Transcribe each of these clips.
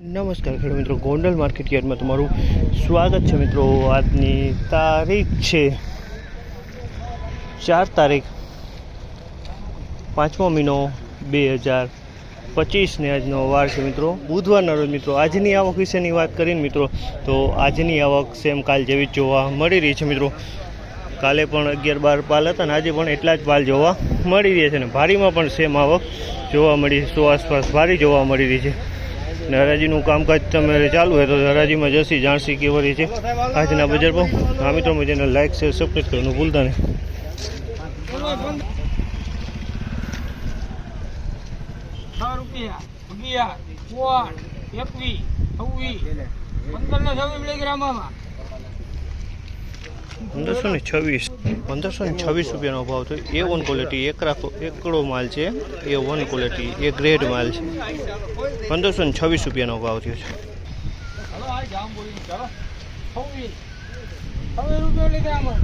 નમસ્કાર ખેડૂત મિત્રો, ગોંડલ માર્કેટ યાર્ડમાં તમારું સ્વાગત છે મિત્રો. આજની તારીખ છે ચાર તારીખ, પાંચમો મહિનો બે હજાર પચીસને આજનો વાર છે મિત્રો. બુધવારના રોજ મિત્રો, આજની આવક વિશેની વાત કરીને મિત્રો, તો આજની આવક સેમ કાલ જેવી જ જોવા મળી રહી છે મિત્રો. કાલે પણ અગિયાર બાર પાલ હતા અને આજે પણ એટલા જ પાલ જોવા મળી રહ્યા છે અને ભારીમાં પણ સેમ આવક જોવા મળી, સો આસપાસ ભારી જોવા મળી રહી છે. ને કામકાજ તમારે ચાલુ હોય તો હરાજીમાં જશી, જાણશી કેવરી છે. આજના બજાર પર આ મિત્રો મજાને લાઈક શેર સબસ્ક્રાઈબ કરવાનું ભૂલતા નહીં. એકવીસ, છવ્વીસ પંદર ને છવ્વીસ મિલીગ્રામમાં પંદરસો ને છવ્વીસ. પંદરસો ને છવ્વીસ રૂપિયાનો ભાવ તો એ વન ક્વોલિટી એક રાખો, એકડો માલ છે. A one quality A grade માલ છે. પંદરસો ને છવ્વીસ રૂપિયાનો ભાવ થયો છે હલો આ જામ બોલી ચાલો છવ્વીસ છવ્વીસ રૂપિયા મિલીગ્રામમાં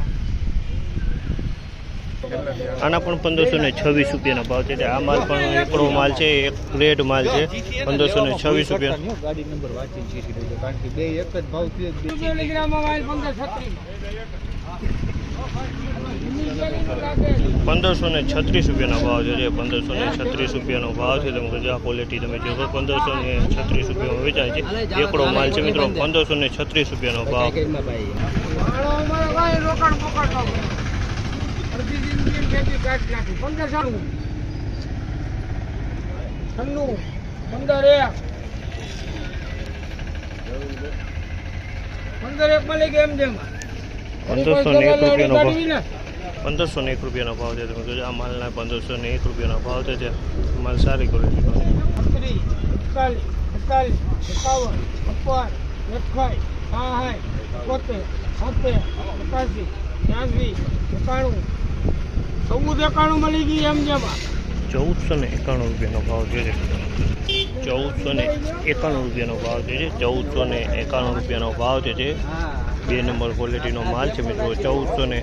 આના પણ પંદરસો ને છવ્વીસ રૂપિયાનો ભાવ છે. આ માલ પણ એકડો માલ છે એક ગ્રેડ માલ છે પંદરસો ને છવ્વીસ રૂપિયા. ગાડી નંબર કારણ કે બે એક જ ભાવ પંદરસો ને છત્રીસ રૂપિયાનો ભાવ છે જે પંદરસો ને છત્રીસ રૂપિયાનો ભાવ છે. તમે કહેજો આ ક્વોલિટી તમે જોશો પંદરસો ને છત્રીસ રૂપિયામાં વેચાય છે. એકડો માલ છે મિત્રો પંદરસો ને છત્રીસ રૂપિયાનો ભાવ. અડધી જિંદગી ખેતી કાઢી નાખી. પંદર સારું છન્નું. પંદર એક. પંદર એક મળી ગયા એમ જેમ. પંદરસો ને એક રૂપિયાનો ભાવ. પંદરસો ને એક રૂપિયાનો ભાવ છે. તમે કહેજો આ માલના પંદરસો ને એક રૂપિયાનો ભાવ છે માલ સારી ક્વોલિટીનો એકતાલીસ એકતાલીસ એકાવન છપ્પન એકસાઈ સાઠ એકોતેર સિત્તેર એકાસી ત્યાંસી એકાણું ચૌદ એકાણું મળી ગઈ એમ જેમાં ચૌદસો ને એકાણું રૂપિયાનો ભાવ છે. ચૌદસો ને એકાણું રૂપિયાનો ભાવ છે. ચૌદસો ને એકાણું રૂપિયાનો ભાવ છે. બે નંબર ક્વોલિટીનો માલ છે મિત્રો. ચૌદસો ને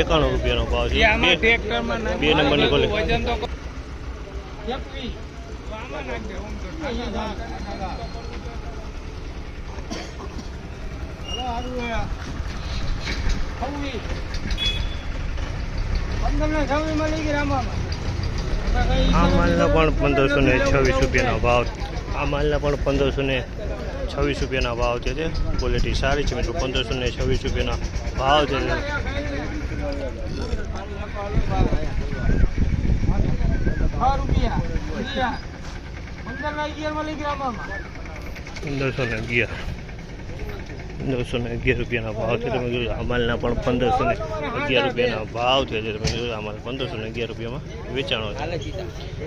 એકાણું રૂપિયાનો ભાવ છે. બે નંબરની ક્વોલિટી પંદર ને છવ્વીસ મળી ગઈ રામામાં આ માલના પણ પંદરસો ને છવ્વીસ રૂપિયાનો ભાવ આ માલના પણ પંદરસો ને છવ્વીસ રૂપિયાના ભાવ છે. જે ક્વોલિટી સારી છે મિત્રો પંદરસો ને છવ્વીસ રૂપિયાના ભાવ છે. પંદરસો ને અગિયાર. પંદરસો ને અગિયાર રૂપિયાના ભાવ છે. તમે જોયું આ માલના પણ પંદરસો ને અગિયાર રૂપિયાના ભાવ છે તમે જોયું આ માલ પંદરસો ને અગિયાર રૂપિયામાં વેચાણો છે.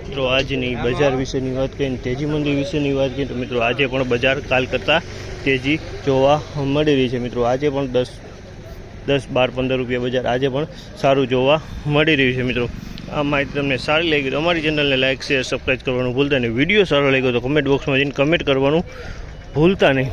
મિત્રો, આજની બજાર વિશેની વાત કરીને, તેજી મંદી વિશેની વાત કરીએ તો મિત્રો, આજે પણ બજાર કાલ કરતાં તેજી જોવા મળી રહી છે. મિત્રો, આજે પણ દસ દસ બાર પંદર રૂપિયા બજાર આજે પણ સારું જોવા મળી રહ્યું છે. મિત્રો, આ માહિતી તમને સારી લાગી તો અમારી ચેનલને લાઇક શેર સબસ્ક્રાઈબ કરવાનું ભૂલતા નહીં. વીડિયો સારો લાગ્યો તો કમેન્ટ બોક્સમાં જઈને કમેન્ટ કરવાનું ભૂલતા નહીં.